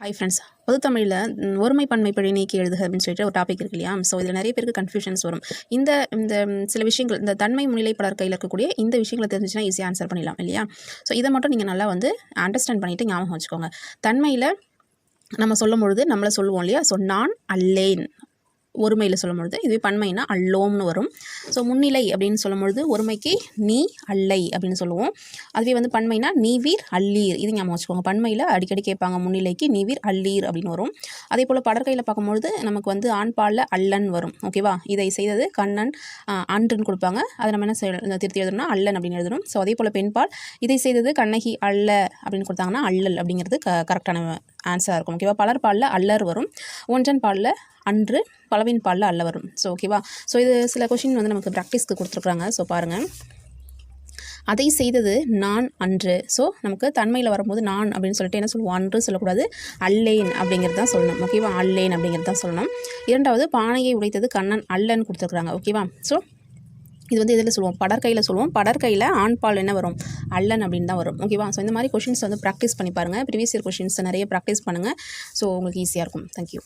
Hi friends பொது தமிழில் ஒருமை பன்மை பழி நீக்கி எழுதுக அப்படின்னு சொல்லிட்டு ஒரு டாபிக் இருக்கு இல்லையா? ஸோ இதில் நிறைய பேருக்கு கன்ஃபியூஷன்ஸ் வரும். இந்த இந்த சில விஷயங்கள் இந்த தன்மை முன்னிலை பலர் கையில் இருக்கக்கூடிய இந்த விஷயங்களை தெரிஞ்சுச்சுன்னா ஈஸியாக ஆன்சர் பண்ணிடலாம் இல்லையா? ஸோ இதை மட்டும் நீங்கள் நல்லா வந்து அண்டர்ஸ்டாண்ட் பண்ணிவிட்டு ஞாபகம் வச்சுக்கோங்க. தன்மையில் நம்ம சொல்லும் பொழுது நம்மளை சொல்லுவோம் இல்லையா? ஸோ நான் அல்லேன். ஒருமையில் சொல்லும் பொழுது இதுவே பன்மைனா அல்லோம்னு வரும். ஸோ முன்னிலை அப்படின்னு சொல்லும் பொழுது ஒருமைக்கு நீ அல்லை அப்படின்னு சொல்லுவோம். அதுவே வந்து பன்மைனா நீவீர் அல்லீர். இது ஞாபகம் வச்சுக்கோங்க. பன்மையில் அடிக்கடி கேட்பாங்க முன்னிலைக்கு நீவீர் அல்லீர் அப்படின்னு வரும். அதே போல் படற்கையில் பார்க்கும்பொழுது நமக்கு வந்து ஆண்பாலில் அல்லன் வரும். ஓகேவா இதை செய்தது கண்ணன் அன்றுன்னு கொடுப்பாங்க. அதை நம்ம என்ன செய்ய திருத்தி எழுதணும்னா அல்லன் அப்படின்னு எழுதணும் ஸோ அதே போல் பெண்பால் இதை செய்தது கண்ணகி அல்ல அப்படின்னு கொடுத்தாங்கன்னா அல்லல் அப்படிங்கிறது க கரெக்டான ஆன்சராக இருக்கும். ஓகேவா பலர் பாலில் அல்லர் வரும். ஒன்றன் பாலில் அன்று பலவின் பாலில் அல்ல வரும். ஸோ ஓகேவா ஸோ இது சில கொஷின் வந்து நமக்கு ப்ராக்டிஸ்க்கு கொடுத்துருக்குறாங்க. ஸோ பாருங்கள் அதை செய்தது நான் அன்று. ஸோ நமக்கு தன்மையில் வரும்போது நான் அப்படின்னு சொல்லிட்டு என்ன சொல்லுவோம்? அன்று சொல்லக்கூடாது. அல்லேன் அப்படிங்கிறது தான் சொல்லணும். ஓகேவா அல்லேன் அப்படிங்கிறது தான் சொல்லணும். இரண்டாவது பானையை உடைத்தது கண்ணன் அல்லன்னு கொடுத்துருக்குறாங்க. ஓகேவா ஸோ இது வந்து இதில் சொல்லுவோம்? படற்கையில் சொல்லுவோம். படற்கையில் ஆண் பால் என்ன வரும்? அல்லன் அப்படின்னு தான் வரும். ஓகேவா ஸோ இந்த மாதிரி கொஷின்ஸ் வந்து ப்ராக்டிஸ் பண்ணி பாருங்கள் ப்ரீவியஸ் இயர் கொஷின்ஸ் நிறைய ப்ராக்டிஸ் பண்ணுங்கள் ஸோ உங்களுக்கு ஈஸியாக இருக்கும். தேங்க்யூ